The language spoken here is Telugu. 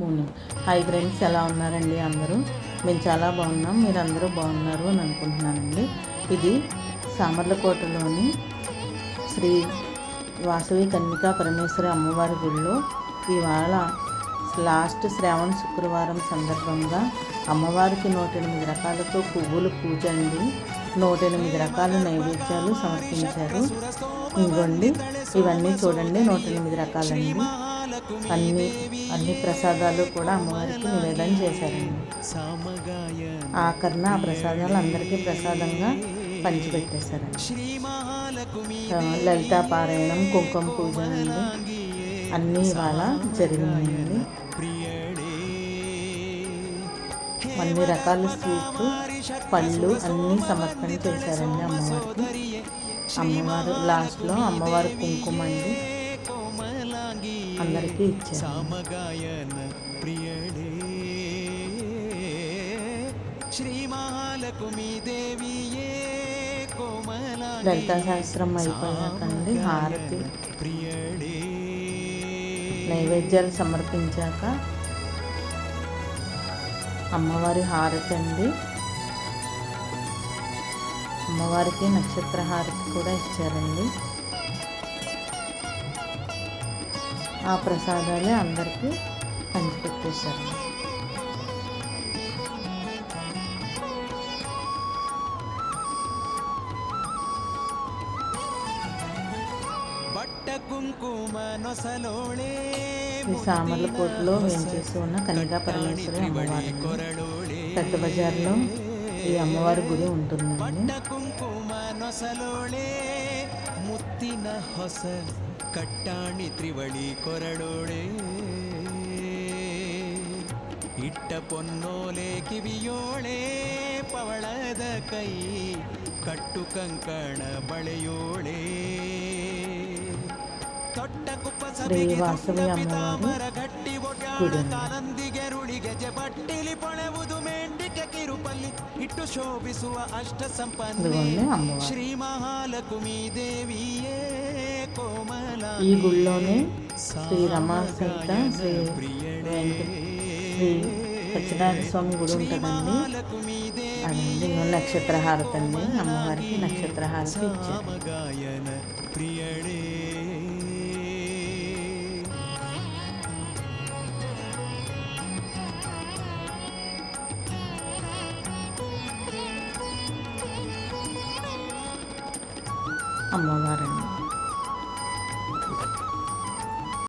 మార్నింగ్ హాయ్ ఫ్రెండ్స్ ఎలా ఉన్నారండి అందరూ? మేము చాలా బాగున్నాం మీరు అందరూ బాగున్నారు అని అనుకుంటున్నానండి. ఇది సామర్లకోటలోని శ్రీ వాసవి కన్యకా పరమేశ్వరి అమ్మవారి గుడిలో ఇవాళ లాస్ట్ శ్రావణ శుక్రవారం సందర్భంగా అమ్మవారికి నూట ఎనిమిది రకాలతో పువ్వులు పూజ అండి నూట ఎనిమిది రకాల నైవేద్యాలు సమర్పించారు. ఇదిగోండి ఇవన్నీ చూడండి నూట ఎనిమిది రకాలండి. అన్ని అన్ని ప్రసాదాలు కూడా అమ్మవారికి నివేదన చేశారండి. ఆఖరణ ఆ ప్రసాదాలు అందరికీ ప్రసాదంగా పంచిపెట్టేశారండి. లలితా పారాయణం కుంకుమ పూజ అండి అన్నీ ఇవాళ జరిగినాయండి అన్ని రకాల స్వీట్లు పళ్ళు అన్నీ సమర్పణ చేశారండి అమ్మవారికి. అమ్మవారు లాస్ట్లో అమ్మవారి కుంకుమ అండి ఇచ్చారు సామగాయన ప్రియడే. శ్రీ మహాలక్ష్మీ దేవియే లలితా అయిపోయాకండి హారతి. ప్రియడే. నైవేద్యాలు సమర్పించాక అమ్మవారి హారతి అండి. అమ్మవారికి నక్షత్ర హారతి కూడా ఇచ్చారండి. ఆ ప్రసాదాలే అందరికీ పంచిపెట్టేశారు. ఈ సామర్ల కోటలో చేస్తూ ఉన్న కనికా పరమేశ్వరి అమ్మవారి పెద్ద బజార్లో ఈ అమ్మవారి గుడి ఉంటుందండి. ముత్తిన ಕಟ್ಟಾಣಿ ತ್ರಿವಳಿ ಕೊರಡೋಳೆ. ಇಟ್ಟ ಪೊನ್ನೋಲೆ ಕಿವಿಯೋಳೆ ಪವಳದ ಕೈ ಕಟ್ಟು ಕಂಕಣ ಬಳೆಯೋಳೆ. ದೊಡ್ಡ ಕುಪ್ಪ ಸಭೆಗೆ ಪಿತಾಮರ ಗಟ್ಟಿ ಒಡ್ಡಾಡ ರುಳಿ ಗೆಜೆ ಜಬಟ್ಟಿಲಿ ಪೊಣೆವುದು ಮೇಂಡಿಕೆ ಕಿರುಪಲ್ಲಿ ಇಟ್ಟು ಶೋಭಿಸುವ ಅಷ್ಟ ಸಂಪನ್ನೆ. ಶ್ರೀ ಮಹಾಲಕ್ಷ್ಮೀ ದೇವಿಯೇ. ఈ గుళ్ళోనే శ్రీ రమాసహిత శ్రీ శ్రీ సత్యనారాయణ స్వామి గుడి ఉంటుందండి. అది నక్షత్రహారత అండి అమ్మవారికి నక్షత్రహారతి అమ్మవారండి. Thank you.